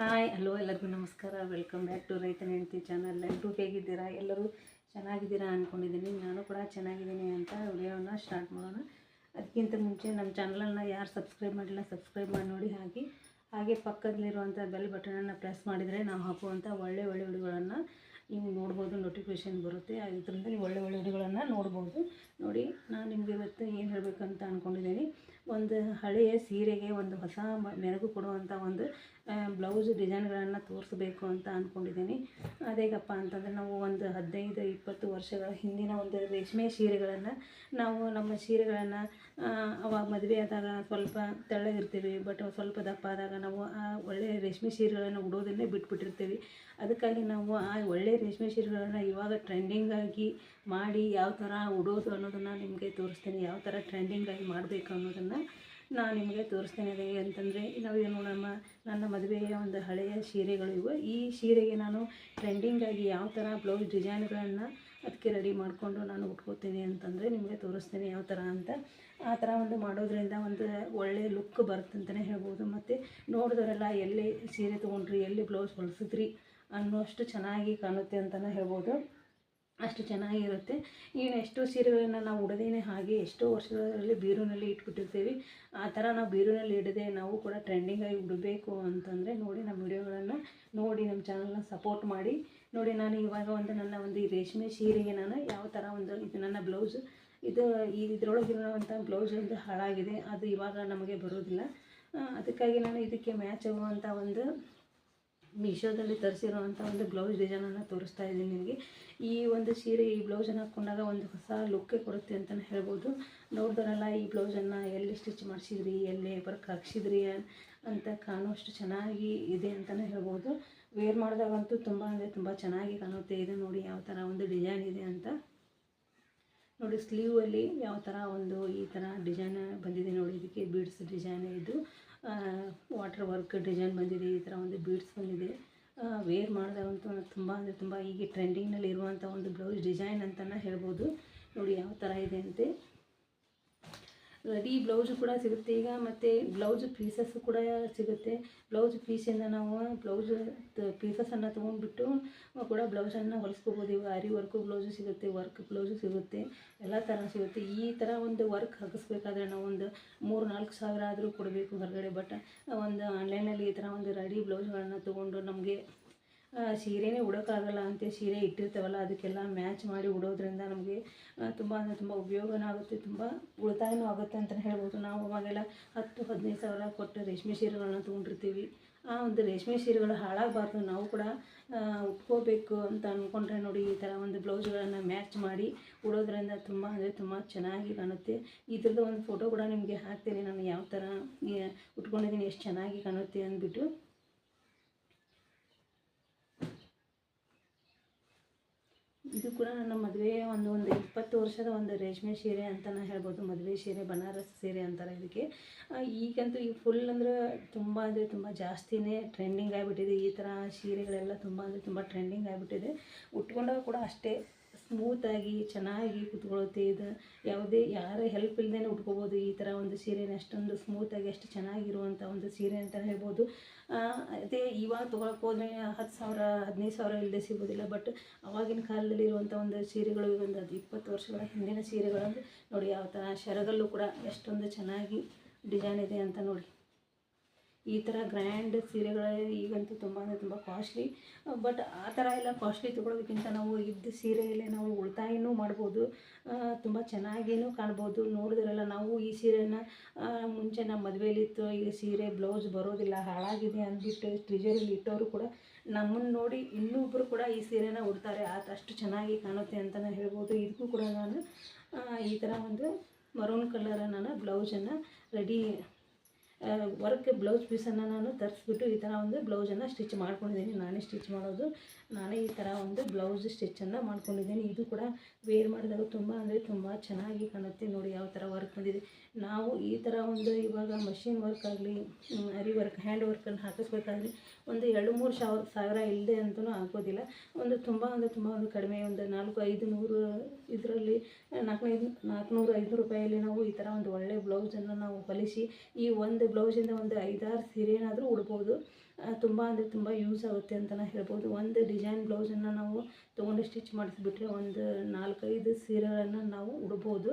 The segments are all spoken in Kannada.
ಹಾಯ್, ಹಲೋ, ಎಲ್ಲರಿಗೂ ನಮಸ್ಕಾರ. ವೆಲ್ಕಮ್ ಬ್ಯಾಕ್ ಟು ರೈತನ ಹೆಂಡತಿ ಚಾನಲ್ ಎಲ್ಲರೂ ಹೇಗಿದ್ದೀರಾ? ಎಲ್ಲರೂ ಚೆನ್ನಾಗಿದ್ದೀರಾ ಅಂದ್ಕೊಂಡಿದ್ದೀನಿ ನಾನು ಕೂಡ ಚೆನ್ನಾಗಿದ್ದೀನಿ ಅಂತ ವಿಡಿಯೋನ ಸ್ಟಾರ್ಟ್ ಮಾಡೋಣ. ಅದಕ್ಕಿಂತ ಮುಂಚೆ ನಮ್ಮ ಚಾನಲನ್ನು ಯಾರು ಸಬ್ಸ್ಕ್ರೈಬ್ ಮಾಡಿಲ್ಲ ಸಬ್ಸ್ಕ್ರೈಬ್ ಮಾಡಿ ನೋಡಿ. ಹಾಗೆ ಹಾಗೆ ಪಕ್ಕದಲ್ಲಿರುವಂಥ ಬೆಲ್ ಬಟನನ್ನು ಪ್ರೆಸ್ ಮಾಡಿದರೆ ನಾವು ಹಾಕುವಂಥ ಒಳ್ಳೆ ಒಳ್ಳೆ ವಿಡಿಯೋಗಳನ್ನು ನೀವು ನೋಡ್ಬೋದು ನೋಟಿಫಿಕೇಷನ್ ಬರುತ್ತೆ. ಇದರಿಂದ ನೀವು ಒಳ್ಳೆ ಒಳ್ಳೆ ವಿಡಿಯೋಗಳನ್ನು ನೋಡ್ಬೋದು. ನೋಡಿ, ನಾನು ನಿಮಗೆ ಇವತ್ತು ಏನು ಹೇಳಬೇಕಂತ ಅಂದ್ಕೊಂಡಿದ್ದೀನಿ ಒಂದು ಹಳೆಯ ಸೀರೆಗೆ ಒಂದು ಹೊಸ ಮೆರುಗು ಕೊಡುವಂಥ ಒಂದು ಬ್ಲೌಸ್ ಡಿಸೈನ್ಗಳನ್ನು ತೋರಿಸ್ಬೇಕು ಅಂತ ಅಂದ್ಕೊಂಡಿದ್ದೀನಿ ಅದೇಗಪ್ಪ ಅಂತಂದರೆ ನಾವು ಒಂದು ಹದಿನೈದು, ಇಪ್ಪತ್ತು ವರ್ಷಗಳ ಹಿಂದಿನ ಒಂದು ರೇಷ್ಮೆ ಸೀರೆಗಳನ್ನು ನಾವು ನಮ್ಮ ಸೀರೆಗಳನ್ನು ಅವಾಗ ಮದುವೆ ಆದಾಗ ಸ್ವಲ್ಪ ತೆಳ್ಳಗಿರ್ತೀವಿ ಬಟ್ ಸ್ವಲ್ಪ ದಪ್ಪ ಆದಾಗ ನಾವು ಆ ಒಳ್ಳೆಯ ರೇಷ್ಮೆ ಸೀರೆಗಳನ್ನು ಉಡೋದನ್ನೇ ಬಿಟ್ಬಿಟ್ಟಿರ್ತೀವಿ. ಅದಕ್ಕಾಗಿ ನಾವು ಆ ಒಳ್ಳೆಯ ರೇಷ್ಮೆ ಸೀರೆಗಳನ್ನು ಇವಾಗ ಟ್ರೆಂಡಿಂಗ್ ಆಗಿ ಮಾಡಿ ಯಾವ ಥರ ಉಡೋದು ಅನ್ನೋದನ್ನು ನಿಮಗೆ ತೋರಿಸ್ತೀನಿ, ಯಾವ ಥರ ಟ್ರೆಂಡಿಂಗಾಗಿ ಮಾಡಬೇಕು ಅನ್ನೋದನ್ನು ನಾನು ನಿಮಗೆ ತೋರಿಸ್ತೇನೆ ಅದೇ ಅಂತಂದರೆ ನಾವೇನು ನಮ್ಮ ನನ್ನ ಮದುವೆಯ ಒಂದು ಹಳೆಯ ಸೀರೆಗಳು ಇವು. ಈ ಸೀರೆಗೆ ನಾನು ಟ್ರೆಂಡಿಂಗಾಗಿ ಯಾವ ಥರ ಬ್ಲೌಸ್ ಡಿಸೈನ್ಗಳನ್ನು ಅದಕ್ಕೆ ರೆಡಿ ಮಾಡಿಕೊಂಡು ನಾನು ಉಟ್ಕೋತೀನಿ ಅಂತಂದರೆ ನಿಮಗೆ ತೋರಿಸ್ತೀನಿ ಯಾವ ಥರ ಅಂತ. ಆ ಥರ ಒಂದು ಮಾಡೋದ್ರಿಂದ ಒಂದು ಒಳ್ಳೆಯ ಲುಕ್ ಬರುತ್ತೆ ಅಂತಲೇ ಹೇಳ್ಬೋದು. ಮತ್ತು ನೋಡಿದವರೆಲ್ಲ ಎಲ್ಲಿ ಸೀರೆ ತೊಗೊಂಡ್ರಿ, ಎಲ್ಲಿ ಬ್ಲೌಸ್ ಹೊಲಿಸಿದ್ರಿ ಅನ್ನೋಷ್ಟು ಚೆನ್ನಾಗಿ ಕಾಣುತ್ತೆ ಅಂತಲೇ ಹೇಳ್ಬೋದು. ಅಷ್ಟು ಚೆನ್ನಾಗಿರುತ್ತೆ. ಇನ್ನು ಎಷ್ಟೋ ಸೀರೆಗಳನ್ನು ನಾವು ಉಡದೇನೆ ಹಾಗೆ ಎಷ್ಟೋ ವರ್ಷಗಳಲ್ಲಿ ಬೀರುನಲ್ಲಿ ಇಟ್ಬಿಟ್ಟಿರ್ತೀವಿ. ಆ ಥರ ನಾವು ಬೀರುನಲ್ಲಿ ಇಡದೆ ನಾವು ಕೂಡ ಟ್ರೆಂಡಿಂಗಾಗಿ ಉಡಬೇಕು ಅಂತಂದರೆ ನೋಡಿ ನಮ್ಮ ವಿಡಿಯೋಗಳನ್ನು ನೋಡಿ ನಮ್ಮ ಚಾನಲ್ನ ಸಪೋರ್ಟ್ ಮಾಡಿ. ನೋಡಿ ನಾನು ಇವಾಗ ಒಂದು ನನ್ನ ಒಂದು ಈ ರೇಷ್ಮೆ ಸೀರೆಗೆ ನಾನು ಯಾವ ಥರ ಒಂದು ಇದು ನನ್ನ ಬ್ಲೌಸ್ ಇದು ಈ ಇದರೊಳಗಿರುವಂಥ ಬ್ಲೌಸ್ ಒಂದು ಹಾಳಾಗಿದೆ. ಅದು ಇವಾಗ ನಮಗೆ ಬರೋದಿಲ್ಲ. ಅದಕ್ಕಾಗಿ ನಾನು ಇದಕ್ಕೆ ಮ್ಯಾಚ್ ಆಗುವಂಥ ಒಂದು ಮೀಶೋದಲ್ಲಿ ತರಿಸಿರುವಂಥ ಒಂದು ಬ್ಲೌಸ್ ಡಿಸೈನನ್ನು ತೋರಿಸ್ತಾ ಇದ್ದೀನಿ ನಿಮಗೆ. ಈ ಒಂದು ಸೀರೆ, ಈ ಬ್ಲೌಸನ್ನು ಹಾಕ್ಕೊಂಡಾಗ ಒಂದು ಹೊಸ ಲುಕ್ಕೇ ಕೊಡುತ್ತೆ ಅಂತಲೇ ಹೇಳ್ಬೋದು. ನೋಡಿದ್ರಲ್ಲ, ಈ ಬ್ಲೌಸನ್ನು ಎಲ್ಲಿ ಸ್ಟಿಚ್ ಮಾಡಿಸಿದ್ರಿ, ಎಲ್ಲಿ ವರ್ಕ್ ಹಾಕ್ಸಿದ್ರಿ ಅಂತ ಕಾಣುವಷ್ಟು ಚೆನ್ನಾಗಿ ಇದೆ ಅಂತಲೇ ಹೇಳ್ಬೋದು. ವೇರ್ ಮಾಡಿದಾಗಂತೂ ತುಂಬ ಅಂದರೆ ತುಂಬ ಚೆನ್ನಾಗಿ ಕಾಣುತ್ತೆ. ಇದು ನೋಡಿ ಯಾವ ಥರ ಒಂದು ಡಿಸೈನ್ ಇದೆ ಅಂತ. ನೋಡಿ ಸ್ಲೀವಲ್ಲಿ ಯಾವ ಥರ ಒಂದು ಈ ಥರ ಡಿಸೈನ್ ಬಂದಿದೆ ನೋಡಿ. ಇದಕ್ಕೆ ಬೀಡ್ಸ್ ಡಿಸೈನ್ ಇದು. ವಾಟರ್ ವರ್ಕ್ ಡಿಸೈನ್ ಬಂದಿದೆ, ಈ ಥರ ಒಂದು ಬೀಡ್ಸ್ ಬಂದಿದೆ. ವೇರ್ ಮಾಡಿದಾಗಂತೂ ತುಂಬ, ಅಂದರೆ ತುಂಬ ಈಗ ಟ್ರೆಂಡಿಂಗ್ನಲ್ಲಿ ಇರುವಂಥ ಒಂದು ಬ್ಲೌಸ್ ಡಿಸೈನ್ ಅಂತಲೇ ಹೇಳ್ಬೋದು. ನೋಡಿ ಯಾವ ಥರ ಇದೆ ಅಂತೆ. ರೆಡಿ ಬ್ಲೌಸು ಕೂಡ ಸಿಗುತ್ತೆ. ಈಗ ಮತ್ತು ಬ್ಲೌಸ್ ಪೀಸಸ್ಸು ಕೂಡ ಸಿಗುತ್ತೆ. ಬ್ಲೌಸ್ ಪೀಸಿಂದ ನಾವು ಬ್ಲೌಸ್ ಪೀಸಸನ್ನು ತೊಗೊಂಡ್ಬಿಟ್ಟು ಕೂಡ ಬ್ಲೌಸನ್ನು ಹೊಲಿಸ್ಕೋಬೋದು. ಈಗ ಅರಿ ವರ್ಕು ಬ್ಲೌಸು ಸಿಗುತ್ತೆ, ವರ್ಕ್ ಬ್ಲೌಸು ಸಿಗುತ್ತೆ, ಎಲ್ಲ ಥರ ಸಿಗುತ್ತೆ. ಈ ಥರ ಒಂದು ವರ್ಕ್ ಹಾಕಿಸ್ಬೇಕಾದ್ರೆ ನಾವು ಒಂದು ಮೂರು ನಾಲ್ಕು ಸಾವಿರ ಆದರೂ ಕೊಡಬೇಕು ಹೊರಗಡೆ. ಬಟ್ ಒಂದು ಆನ್ಲೈನಲ್ಲಿ ಈ ಥರ ಒಂದು ರೆಡಿ ಬ್ಲೌಸ್ಗಳನ್ನು ತೊಗೊಂಡು ನಮಗೆ ಸೀರೆನೇ ಉಡೋಕ್ಕಾಗಲ್ಲ ಅಂತ ಸೀರೆ ಇಟ್ಟಿರ್ತೇವಲ್ಲ, ಅದಕ್ಕೆಲ್ಲ ಮ್ಯಾಚ್ ಮಾಡಿ ಉಡೋದ್ರಿಂದ ನಮಗೆ ತುಂಬ ಅಂದರೆ ತುಂಬ ಉಪಯೋಗನೂ ಆಗುತ್ತೆ, ತುಂಬ ಉಳಿತಾಯನೂ ಆಗುತ್ತೆ ಅಂತಲೇ ಹೇಳ್ಬೋದು. ನಾವು ಅವಾಗೆಲ್ಲ ಹತ್ತು, ಹದಿನೈದು ಸಾವಿರ ಕೊಟ್ಟು ರೇಷ್ಮೆ ಸೀರೆಗಳನ್ನ ತೊಗೊಂಡಿರ್ತೀವಿ. ಆ ಒಂದು ರೇಷ್ಮೆ ಸೀರೆಗಳು ಹಾಳಾಗಬಾರ್ದು. ನಾವು ಕೂಡ ಉಟ್ಕೋಬೇಕು ಅಂತ ಅಂದ್ಕೊಂಡ್ರೆ ನೋಡಿ ಈ ಥರ ಒಂದು ಬ್ಲೌಸ್ಗಳನ್ನು ಮ್ಯಾಚ್ ಮಾಡಿ ಉಡೋದ್ರಿಂದ ತುಂಬ ಅಂದರೆ ತುಂಬ ಚೆನ್ನಾಗಿ ಕಾಣುತ್ತೆ. ಇದ್ರದ್ದು ಒಂದು ಫೋಟೋ ಕೂಡ ನಿಮಗೆ ಹಾಕ್ತೀನಿ. ನಾನು ಯಾವ ಥರ ಉಟ್ಕೊಂಡಿದ್ದೀನಿ, ಎಷ್ಟು ಚೆನ್ನಾಗಿ ಕಾಣುತ್ತೆ ಅಂದ್ಬಿಟ್ಟು. ಇದು ಕೂಡ ನನ್ನ ಮದುವೆ ಒಂದು ಒಂದು ಇಪ್ಪತ್ತು ವರ್ಷದ ಒಂದು ರೇಷ್ಮೆ ಸೀರೆ ಅಂತಲೇ ಹೇಳ್ಬೋದು. ಮದುವೆ ಸೀರೆ, ಬನಾರಸ್ ಸೀರೆ ಅಂತಾರೆ ಇದಕ್ಕೆ. ಈಗಂತೂ ಈ ಫುಲ್ ಅಂದ್ರೆ ತುಂಬ ಅಂದರೆ ತುಂಬ ಜಾಸ್ತಿನೇ ಟ್ರೆಂಡಿಂಗ್ ಆಗಿಬಿಟ್ಟಿದೆ. ಈ ಥರ ಸೀರೆಗಳೆಲ್ಲ ತುಂಬ ಅಂದರೆ ತುಂಬ ಟ್ರೆಂಡಿಂಗ್ ಆಗಿಬಿಟ್ಟಿದೆ. ಉಟ್ಕೊಂಡಾಗ ಕೂಡ ಅಷ್ಟೇ. ಸ್ಮೂತಾಗಿ ಚೆನ್ನಾಗಿ ಕುತ್ಕೊಳ್ಳುತ್ತೆ ಇದು ಯಾವುದೇ ಯಾರ ಹೆಲ್ಪ್ ಇಲ್ಲದೇ ಉಟ್ಕೋಬೋದು. ಈ ಥರ ಒಂದು ಸೀರೆನ ಅಷ್ಟೊಂದು ಸ್ಮೂತಾಗಿ ಅಷ್ಟು ಚೆನ್ನಾಗಿರುವಂಥ ಒಂದು ಸೀರೆ ಅಂತಲೇ ಹೇಳ್ಬೋದು. ಅದೇ ಇವಾಗ ತೊಗೊಳಕ್ಕೆ ಹೋದ್ರೆ ಹತ್ತು ಸಾವಿರ, ಹದಿನೈದು ಸಾವಿರ ಇಲ್ಲದೆ ಸಿಗೋದಿಲ್ಲ. ಬಟ್ ಅವಾಗಿನ ಕಾಲದಲ್ಲಿ ಇರುವಂಥ ಒಂದು ಸೀರೆಗಳು ಒಂದು ಅದು ಇಪ್ಪತ್ತು ವರ್ಷಗಳ ಹಿಂದಿನ ಸೀರೆಗಳಂದ್ರೆ ನೋಡಿ, ಯಾವ ಥರ ಶರಗಲ್ಲೂ ಕೂಡ ಎಷ್ಟೊಂದು ಚೆನ್ನಾಗಿ ಡಿಸೈನ್ ಇದೆ ಅಂತ ನೋಡಿ. ಈ ಥರ ಗ್ರ್ಯಾಂಡ್ ಸೀರೆಗಳ ಈಗಂತೂ ತುಂಬ ಅಂದರೆ ತುಂಬ ಕಾಸ್ಟ್ಲಿ ಬಟ್ ಆ ಥರ ಎಲ್ಲ ಕಾಸ್ಟ್ಲಿ ತೊಗೊಳೋದಕ್ಕಿಂತ ನಾವು ಇದ್ದ ಸೀರೆಯಲ್ಲೇ ನಾವು ಉಳಿತಾಯನೂ ಮಾಡ್ಬೋದು. ತುಂಬ ಚೆನ್ನಾಗಿಯೂ ಕಾಣ್ಬೋದು. ನೋಡಿದ್ರಲ್ಲ, ನಾವು ಈ ಸೀರೆನ ಮುಂಚೆ ನಮ್ಮ ಮದುವೆಯಲ್ಲಿತ್ತು ಈ ಸೀರೆ ಬ್ಲೌಸ್ ಬರೋದಿಲ್ಲ, ಹಾಳಾಗಿದೆ ಅಂದ್ಬಿಟ್ಟು ಟ್ರಿಜರಲ್ಲಿ ಇಟ್ಟವರು ಕೂಡ ನಮ್ಮನ್ನು ನೋಡಿ ಇನ್ನೊಬ್ಬರು ಕೂಡ ಈ ಸೀರೆನ ಉಡ್ತಾರೆ. ಆ ಅಷ್ಟು ಚೆನ್ನಾಗಿ ಕಾಣುತ್ತೆ ಅಂತಲೇ ಹೇಳ್ಬೋದು. ಇದಕ್ಕೂ ಕೂಡ ನಾನು ಈ ಥರ ಒಂದು ಮರೂನ್ ಕಲರ ನಾನು ಬ್ಲೌಸನ್ನು ರೆಡಿ ವರ್ಕ್ ಬ್ಲೌಸ್ ಪೀಸನ್ನು ನಾನು ತರಿಸ್ಬಿಟ್ಟು ಈ ಥರ ಒಂದು ಬ್ಲೌಸನ್ನು ಸ್ಟಿಚ್ ಮಾಡ್ಕೊಂಡಿದ್ದೀನಿ. ನಾನೇ ಸ್ಟಿಚ್ ಮಾಡೋದು. ನಾನೇ ಈ ಥರ ಒಂದು ಬ್ಲೌಸ್ ಸ್ಟಿಚ್ಚನ್ನು ಮಾಡ್ಕೊಂಡಿದ್ದೀನಿ. ಇದು ಕೂಡ ವೇರ್ ಮಾಡಿದಾಗ ತುಂಬ ಅಂದರೆ ತುಂಬ ಚೆನ್ನಾಗಿ ಕಾಣುತ್ತೆ ನೋಡಿ ಯಾವ ಥರ ವರ್ಕ್ ಬಂದಿದೆ. ನಾವು ಈ ಥರ ಒಂದು ಇವಾಗ ಮಷಿನ್ ವರ್ಕ್ ಆಗಲಿ ಅರಿ ವರ್ಕ್, ಹ್ಯಾಂಡ್ ವರ್ಕನ್ನು ಹಾಕಿಸ್ಬೇಕಾದ್ರೆ ಒಂದು ಎರಡು ಮೂರು ಸಾವಿರ ಸಾವಿರ ಇಲ್ಲದೆ ಅಂತಲೂ ಆಗೋದಿಲ್ಲ ಒಂದು ತುಂಬ ಅಂದರೆ ತುಂಬ ಒಂದು ಕಡಿಮೆ, ಒಂದು ನಾಲ್ಕು, ಐದು, ನೂರು ಇದರಲ್ಲಿ ನಾಲ್ಕುನೈದು, ನಾಲ್ಕುನೂರು ಐದು ರೂಪಾಯಲ್ಲಿ ನಾವು ಈ ಥರ ಒಂದು ಒಳ್ಳೆ ಬ್ಲೌಸನ್ನು ನಾವು ಹೊಲಿಸಿ, ಈ ಒಂದು ಬ್ಲೌಸಿಂದ ಒಂದು ಐದಾರು ಸೀರೆನಾದರೂ ಉಡ್ಬೋದು. ತುಂಬ ಅಂದರೆ ತುಂಬ ಯೂಸ್ ಆಗುತ್ತೆ ಅಂತಲೇ ಹೇಳ್ಬೋದು. ಒಂದು ಡಿಸೈನ್ ಬ್ಲೌಸನ್ನು ನಾವು ತೊಗೊಂಡು ಸ್ಟಿಚ್ ಮಾಡಿಸ್ಬಿಟ್ರೆ ಒಂದು ನಾಲ್ಕೈದು ಸೀರೆಗಳನ್ನು ನಾವು ಉಡ್ಬೋದು.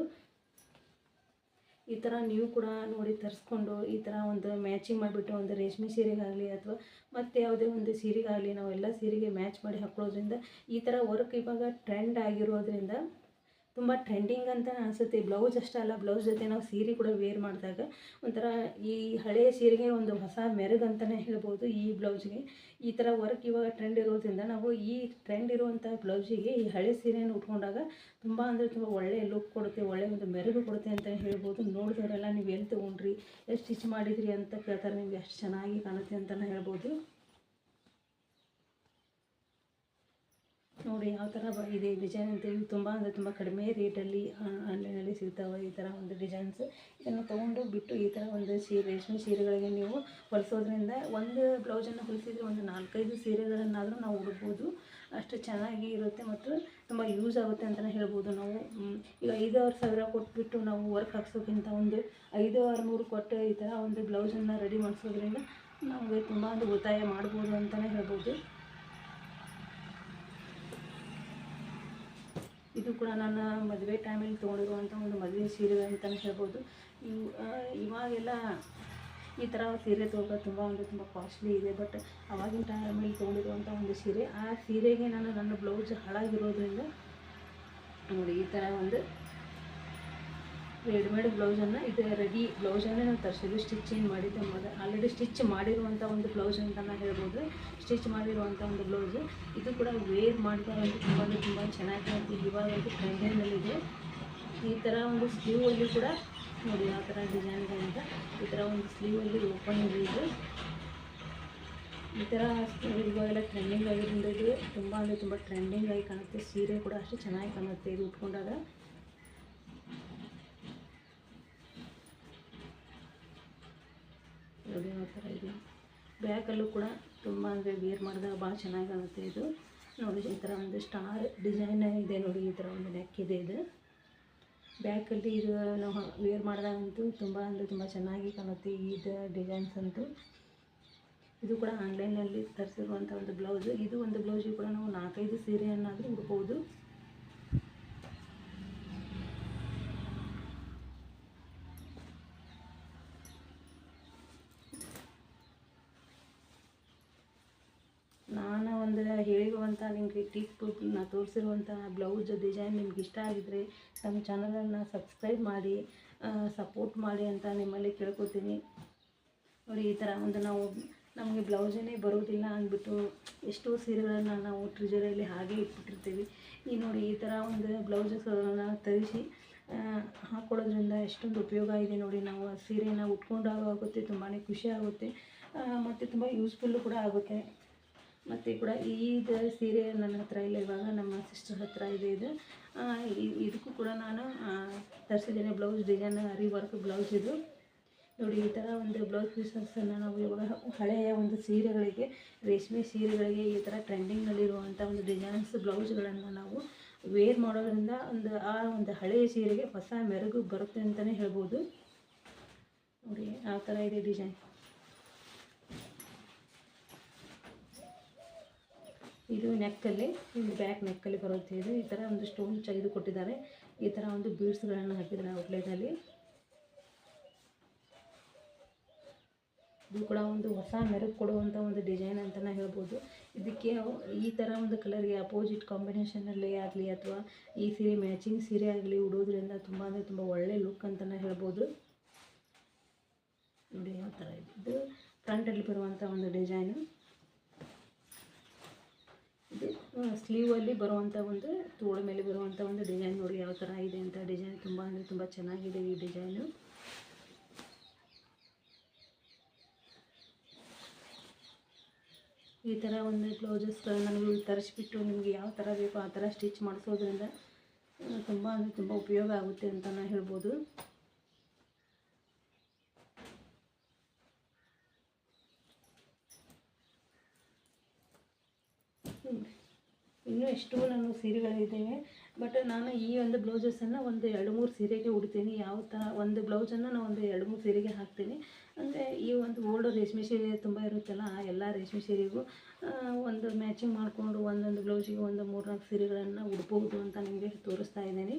ಈ ಥರ ನೀವು ಕೂಡ ನೋಡಿ ತರಿಸ್ಕೊಂಡು ಈ ಥರ ಒಂದು ಮ್ಯಾಚಿಂಗ್ ಮಾಡಿಬಿಟ್ಟು ಒಂದು ರೇಷ್ಮೆ ಸೀರೆಗಾಗಲಿ ಅಥವಾ ಮತ್ತು ಯಾವುದೇ ಒಂದು ಸೀರೆಗಾಗಲಿ ನಾವೆಲ್ಲ ಸೀರೆಗೆ ಮ್ಯಾಚ್ ಮಾಡಿ ಹಾಕೊಳ್ಳೋದ್ರಿಂದ ಈ ಥರ ವರ್ಕ್ ಇವಾಗ ಟ್ರೆಂಡ್ ಆಗಿರೋದ್ರಿಂದ ತುಂಬ ಟ್ರೆಂಡಿಂಗ್ ಅಂತ ಅನಿಸುತ್ತೆ. ಬ್ಲೌಸ್ ಅಷ್ಟೇ ಅಲ್ಲ ಬ್ಲೌಸ್ ಜೊತೆ ನಾವು ಸೀರೆ ಕೂಡ ವೇರ್ ಮಾಡಿದಾಗ ಒಂಥರ ಈ ಹಳೆಯ ಸೀರೆಗೆ ಒಂದು ಹೊಸ ಮೆರುಗು ಅಂತಲೇ ಹೇಳ್ಬೋದು ಈ ಬ್ಲೌಸ್ಗೆ ಈ ಥರ ವರ್ಕ್ ಇವಾಗ ಟ್ರೆಂಡ್ ಇರೋದ್ರಿಂದ ನಾವು ಈ ಟ್ರೆಂಡ್ ಇರುವಂಥ ಬ್ಲೌಸಿಗೆ ಈ ಹಳೆ ಸೀರೆಯನ್ನು ಉಟ್ಕೊಂಡಾಗ ತುಂಬ ಅಂದರೆ ತುಂಬ ಒಳ್ಳೆಯ ಲುಕ್ ಕೊಡುತ್ತೆ ಒಳ್ಳೆಯ ಒಂದು ಮೆರುಗು ಕೊಡುತ್ತೆ ಅಂತ ಹೇಳ್ಬೋದು. ನೋಡಿದವರೆಲ್ಲ ನೀವು ಎಲ್ಲಿ ತೊಗೊಂಡ್ರಿ, ಎಷ್ಟು ಸ್ಟಿಚ್ ಮಾಡಿದ್ರಿ ಅಂತ ಕೇಳ್ತಾರೆ, ನಿಮಗೆ ಅಷ್ಟು ಚೆನ್ನಾಗಿ ಕಾಣುತ್ತೆ ಅಂತಲೇ ಹೇಳ್ಬೋದು. ನೋಡಿ ಯಾವ ಥರ ಇದೆ ಡಿಸೈನ್ ಅಂತೇಳಿ ತುಂಬ ಅಂದರೆ ತುಂಬ ಕಡಿಮೆ ರೇಟಲ್ಲಿ ಆನ್ಲೈನಲ್ಲಿ ಸಿಗ್ತಾವೆ ಈ ಥರ ಒಂದು ಡಿಸೈನ್ಸ್ ಇದನ್ನು ತೊಗೊಂಡು ಬಿಟ್ಟು ಈ ಥರ ಒಂದು ಸೀರೆ, ರೇಷ್ಮೆ ಸೀರೆಗಳಿಗೆ ನೀವು ಹೊಲಿಸೋದ್ರಿಂದ ಒಂದು ಬ್ಲೌಸನ್ನು ಹೊಲಿಸಿದ್ರೆ ಒಂದು ನಾಲ್ಕೈದು ಸೀರೆಗಳನ್ನಾದರೂ ನಾವು ಉಡ್ಬೋದು. ಅಷ್ಟು ಚೆನ್ನಾಗಿ ಇರುತ್ತೆ ಮತ್ತು ತುಂಬ ಯೂಸ್ ಆಗುತ್ತೆ ಅಂತಲೇ ಹೇಳ್ಬೋದು ನಾವು. ಈಗ ಐದು ಆರು ಸಾವಿರ ಕೊಟ್ಬಿಟ್ಟು ನಾವು ವರ್ಕ್ ಹಾಕ್ಸೋಕ್ಕಿಂತ ಒಂದು ಐದು, ಆರು ನೂರು ಕೊಟ್ಟು ಈ ಥರ ಒಂದು ಬ್ಲೌಸನ್ನು ರೆಡಿ ಮಾಡಿಸೋದ್ರಿಂದ ನಮಗೆ ತುಂಬ ಒಂದು ಉಳಿತಾಯ ಮಾಡ್ಬೋದು ಅಂತಲೇ ಹೇಳ್ಬೋದು. ಇದು ಕೂಡ ನನ್ನ ಮದುವೆ ಟೈಮಲ್ಲಿ ತೊಗೊಂಡಿರುವಂಥ ಒಂದು ಮದುವೆ ಸೀರೆ ಅಂತಲೇ ಹೇಳ್ಬೋದು. ಇವು ಇವಾಗೆಲ್ಲ ಈ ಥರ ಸೀರೆ ತೊಗೊಳ್ಳೋದು ತುಂಬ ಅಂದರೆ ತುಂಬ ಕಾಸ್ಟ್ಲಿ ಇದೆ ಬಟ್ ಅವಾಗಿನ ಟೈಮಲ್ಲಿ ತೊಗೊಂಡಿರುವಂಥ ಒಂದು ಸೀರೆ, ಆ ಸೀರೆಗೆ ನಾನು ನನ್ನ ಬ್ಲೌಸ್ ಹಾಳಾಗಿರೋದ್ರಿಂದ ನೋಡಿ ಈ ಥರ ಒಂದು ರೆಡಿಮೇಡ್ ಬ್ಲೌಸನ್ನು ಇದು ರೆಡಿ ಬ್ಲೌಸನ್ನೇ ನಾವು ಸ್ಟಿಚ್ ಸ್ಟಿಚಿಂಗ್ ಮಾಡಿದ್ದೆ ಮೊದಲು ಆಲ್ರೆಡಿ ಸ್ಟಿಚ್ ಮಾಡಿರುವಂಥ ಒಂದು ಬ್ಲೌಸ್ ಅಂತ ನಾನು ಹೇಳ್ಬೋದು. ಸ್ಟಿಚ್ ಮಾಡಿರುವಂಥ ಒಂದು ಬ್ಲೌಸು ಇದು ಕೂಡ ವೇರ್ ಮಾಡಿದಾಗಂತೂ ತುಂಬ ಅಂದರೆ ತುಂಬ ಚೆನ್ನಾಗಿರುತ್ತೆ ಇವಾಗಂತೂ ಇದೆ. ಈ ಥರ ಒಂದು ಸ್ಲೀವಲ್ಲಿ ಕೂಡ ನೋಡಿ, ಯಾವ ಥರ ಅಂತ. ಈ ಥರ ಒಂದು ಸ್ಲೀವಲ್ಲಿ ಓಪನ್ ಇದೆ ಇದು. ಈ ಥರ ಇವಾಗೆಲ್ಲ ಟ್ರೆಂಡಿಂಗ್ ಆಗಿರೋದ್ರಿಂದ ಇದು ತುಂಬ ಅಂದರೆ ತುಂಬ ಟ್ರೆಂಡಿಂಗ್ ಆಗಿ ಕಾಣುತ್ತೆ. ಸೀರೆ ಕೂಡ ಅಷ್ಟು ಚೆನ್ನಾಗಿ ಕಾಣುತ್ತೆ. ಇದು ಉಟ್ಕೊಂಡಾಗ ನೋಡಿ ಯಾವ ಥರ ಇದೆ. ಬ್ಯಾಕಲ್ಲೂ ಕೂಡ ತುಂಬ ಅಂದರೆ ವೇರ್ ಮಾಡಿದಾಗ ಭಾಳ ಚೆನ್ನಾಗಿ ಕಾಣುತ್ತೆ ಇದು. ನೋಡಿ ಈ ಥರ ಒಂದು ಸ್ಟಾರ್ ಡಿಸೈನ್ ಇದೆ ನೋಡಿ ಈ ಥರ ಒಂದು ನೆಕ್ ಇದೆ. ಇದು ಬ್ಯಾಕಲ್ಲಿ ಇದು ನಾವು ವೇರ್ ಮಾಡಿದಾಗಂತೂ ತುಂಬ ಅಂದರೆ ತುಂಬ ಚೆನ್ನಾಗಿ ಕಾಣುತ್ತೆ ಇದು ಡಿಸೈನ್ಸ್ ಅಂತೂ. ಇದು ಕೂಡ ಆನ್ಲೈನಲ್ಲಿ ತರಿಸಿರುವಂಥ ಒಂದು ಬ್ಲೌಸು. ಇದು ಒಂದು ಬ್ಲೌಸಿಗೆ ಕೂಡ ನಾವು ನಾಲ್ಕೈದು ಸೀರೆಯನ್ನಾದರೂ ಉಡ್ಬೋದು ನಾನು ಒಂದು ಹೇಳಿರುವಂಥ ನಿಮಗೆ ಟಿಪ್ ನಾ ತೋರಿಸಿರುವಂಥ ಬ್ಲೌಸ್ ಡಿಸೈನ್ ನಿಮ್ಗೆ ಇಷ್ಟ ಆಗಿದ್ರೆ ನಮ್ಮ ಚಾನಲನ್ನು ಸಬ್ಸ್ಕ್ರೈಬ್ ಮಾಡಿ ಸಪೋರ್ಟ್ ಮಾಡಿ ಅಂತ ನಿಮ್ಮಲ್ಲಿ ಕೇಳ್ಕೊತೀನಿ. ನೋಡಿ, ಈ ಥರ ಒಂದು ನಾವು ನಮಗೆ ಬ್ಲೌಸೇ ಬರೋದಿಲ್ಲ ಅಂದ್ಬಿಟ್ಟು ಎಷ್ಟೋ ಸೀರೆಗಳನ್ನು ನಾವು ಟ್ರಿಜರಲ್ಲಿ ಹಾಗೆ ಇಟ್ಬಿಟ್ಟಿರ್ತೀವಿ. ಈ ನೋಡಿ, ಈ ಥರ ಒಂದು ಬ್ಲೌಸಸ್ಗಳನ್ನು ತರಿಸಿ ಹಾಕೊಳ್ಳೋದ್ರಿಂದ ಎಷ್ಟೊಂದು ಉಪಯೋಗ ಇದೆ ನೋಡಿ. ನಾವು ಆ ಸೀರೆನ ಉಟ್ಕೊಂಡಾಗ ಆಗುತ್ತೆ ತುಂಬಾ ಖುಷಿ ಆಗುತ್ತೆ ಮತ್ತು ತುಂಬ ಯೂಸ್ಫುಲ್ಲು ಕೂಡ ಆಗುತ್ತೆ. ಮತ್ತು ಕೂಡ ಈದ ಸೀರೆ ನನ್ನ ಹತ್ರ ಇಲ್ಲ, ಇವಾಗ ನಮ್ಮ ಸಿಸ್ಟರ್ ಹತ್ರ ಇದೆ, ಇದು. ಇದಕ್ಕೂ ಕೂಡ ನಾನು ತರಿಸಿದ್ದೇನೆ blouse design aari work blouse ಇದು. ನೋಡಿ, ಈ ಥರ ಒಂದು ಬ್ಲೌಸ್ ಪೀಸಸನ್ನು ನಾವು ಇವಾಗ ಹಳೆಯ ಒಂದು ಸೀರೆಗಳಿಗೆ, ರೇಷ್ಮೆ ಸೀರೆಗಳಿಗೆ ಈ ಥರ ಟ್ರೆಂಡಿಂಗ್ನಲ್ಲಿರುವಂಥ ಒಂದು ಡಿಸೈನ್ಸ್ ಬ್ಲೌಸ್ಗಳನ್ನು ನಾವು ವೇರ್ ಮಾಡೋದ್ರಿಂದ ಒಂದು, ಆ ಒಂದು ಹಳೆಯ ಸೀರೆಗೆ ಹೊಸ ಮೆರುಗು ಬರುತ್ತೆ ಅಂತಲೇ ಹೇಳ್ಬೋದು. ನೋಡಿ, ಆ ಥರ ಇದೆ ಡಿಸೈನ್ ಇದು ನೆಕ್ಕಲ್ಲಿ, ಇದು ಬ್ಯಾಕ್ ನೆಕ್ಕಲ್ಲಿ ಬರುತ್ತೆ. ಇದು ಈ ಥರ ಒಂದು ಸ್ಟೋನ್ ತೆಗೆದು ಕೊಟ್ಟಿದ್ದಾರೆ. ಈ ಥರ ಒಂದು ಬೀಡ್ಸ್ಗಳನ್ನು ಹಾಕಿದ್ದಾರೆ ಅಲ್ಲಿ ಇದು ಕೂಡ ಒಂದು ಹೊಸ ಮೆರುಗು ಕೊಡುವಂಥ ಒಂದು ಡಿಸೈನ್ ಅಂತಲೇ ಹೇಳ್ಬೋದು. ಇದಕ್ಕೆ ಈ ಥರ ಒಂದು ಕಲರ್ಗೆ ಅಪೋಸಿಟ್ ಕಾಂಬಿನೇಷನಲ್ಲಿ ಆಗಲಿ ಅಥವಾ ಈ ಸೀರೆ ಮ್ಯಾಚಿಂಗ್ ಸೀರೆ ಆಗಲಿ ಉಡೋದ್ರಿಂದ ತುಂಬ ಅಂದರೆ ತುಂಬ ಒಳ್ಳೆ ಲುಕ್ ಅಂತಲೇ ಹೇಳ್ಬೋದು. ನೋಡಿ ಯಾವ ಥರ ಇದು. ಫ್ರಂಟಲ್ಲಿ ಬರುವಂಥ ಒಂದು ಡಿಸೈನು ಸ್ಲೀವಲ್ಲಿ ಬರುವಂಥ ಒಂದು ತೋಳ ಮೇಲೆ ಬರುವಂಥ ಒಂದು ಡಿಸೈನ್ ನೋಡಿ ಯಾವ ಥರ ಇದೆ ಅಂತ ಡಿಸೈನ್ ತುಂಬ ಅಂದರೆ ತುಂಬ ಚೆನ್ನಾಗಿದೆ ಈ ಡಿಸೈನು ಈ ಥರ ಒಂದು ಬ್ಲೌಸಸ್ಗಳನ್ನ ನನಗೆ ತರಿಸ್ಬಿಟ್ಟು ನಿಮಗೆ ಯಾವ ಥರ ಬೇಕೋ ಆ ಥರ ಸ್ಟಿಚ್ ಮಾಡಿಸೋದ್ರಿಂದ ತುಂಬ ಅಂದರೆ ತುಂಬ ಉಪಯೋಗ ಆಗುತ್ತೆ ಅಂತ ಹೇಳ್ಬೋದು. ಇನ್ನೂ ಎಷ್ಟೋ ನಾನು ಸೀರೆಗಳಿದ್ದಾವೆ ಬಟ್ ನಾನು ಈ ಒಂದು ಬ್ಲೌಸಸನ್ನು ಒಂದು ಎರಡು ಮೂರು ಸೀರೆಗೆ ಉಡ್ತೀನಿ. ಯಾವ ಥರ ಒಂದು ಬ್ಲೌಸನ್ನು ನಾನು ಒಂದು ಎರಡು ಮೂರು ಸೀರೆಗೆ ಹಾಕ್ತೀನಿ. ಅಂದರೆ ಈ ಒಂದು ಓಲ್ಡ್ ರೇಷ್ಮೆ ಸೀರೆ ತುಂಬ ಇರುತ್ತಲ್ಲ, ಆ ಎಲ್ಲ ರೇಷ್ಮೆ ಸೀರೆಗೂ ಒಂದು ಮ್ಯಾಚಿಂಗ್ ಮಾಡಿಕೊಂಡು ಒಂದೊಂದು ಬ್ಲೌಸಿಗೆ ಒಂದು ಮೂರ್ನಾಲ್ಕು ಸೀರೆಗಳನ್ನು ಉಡ್ಬೋದು ಅಂತ ನಿಮಗೆ ತೋರಿಸ್ತಾ ಇದ್ದೀನಿ.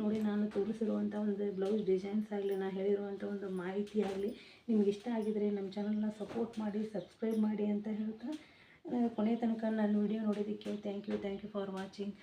ನೋಡಿ, ನಾನು ತೋರಿಸಿರುವಂಥ ಒಂದು ಬ್ಲೌಸ್ ಡಿಸೈನ್ಸ್ ಆಗಲಿ ನಾನು ಹೇಳಿರುವಂಥ ಒಂದು ಮಾಹಿತಿ ಆಗಲಿ, ನಿಮ್ಗೆ ಇಷ್ಟ ಆಗಿದರೆ ನಮ್ಮ ಚಾನಲ್ನ ಸಪೋರ್ಟ್ ಮಾಡಿ ಸಬ್ಸ್ಕ್ರೈಬ್ ಮಾಡಿ ಅಂತ ಹೇಳ್ತಾ ಕೊನೆಯ ತನಕ ನನ್ನ ವಿಡಿಯೋ ನೋಡಿದ್ದಕ್ಕೆ thank you thank you for watching